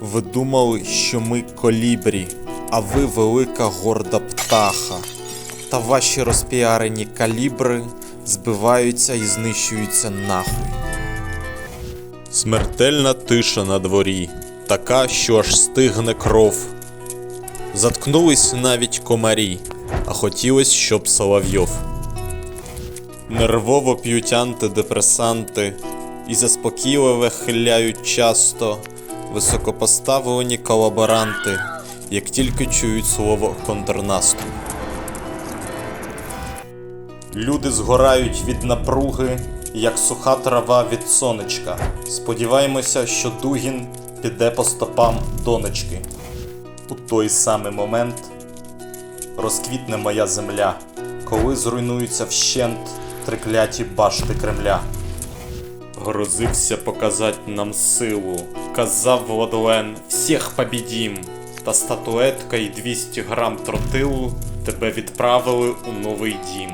Ви думали, що ми колібрі, а ви велика горда птаха. Та ваші розпіарені калібри збиваються і знищуються нахуй. Смертельна тиша на дворі, така, що аж стигне кров. Заткнулись навіть комарі, а хотілось, щоб Соловйов. Нервово п'ють антидепресанти і заспокійливе хиляють часто високопоставлені колаборанти, як тільки чують слово контрнаступ. Люди згорають від напруги, як суха трава від сонечка. Сподіваємося, що Дугін піде по стопам донечки. У той самий момент розквітне моя земля, коли зруйнуються вщент трикляті башти Кремля. Грозився показать нам силу, казав Владлен, всіх побідім. Та статуетка і 200 грам тротилу тебе відправили у новий дім.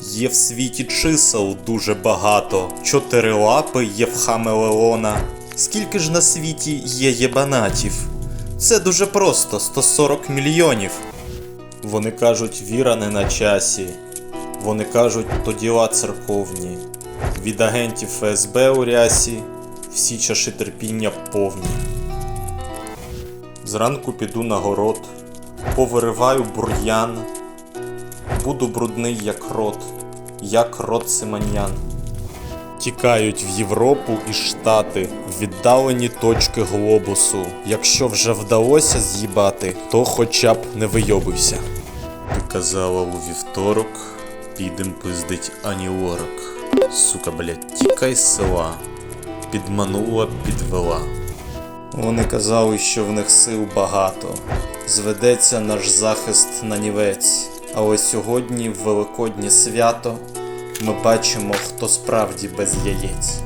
Є в світі чисел дуже багато, чотири лапи є в хамелеона. Скільки ж на світі є єбанатів? Це дуже просто 140 мільйонів. Вони кажуть, віра не на часі. Вони кажуть, то діла церковні. Від агентів ФСБ у рясі всі чаші терпіння повні. Зранку піду на город, повириваю бур'ян, буду брудний як рот, як рот Симоньян. Тікають в Європу і Штати, в віддалені точки глобусу. Якщо вже вдалося з'їбати, то хоча б не вийобився. Ти казала у вівторок, підем пиздить ані орок. Сука, блядь, тікай з села. Підманула, підвела. Вони казали, що в них сил багато. Зведеться наш захист на нівець. Але сьогодні, в Великоднє свято, ми бачимо, хто справді без яєць.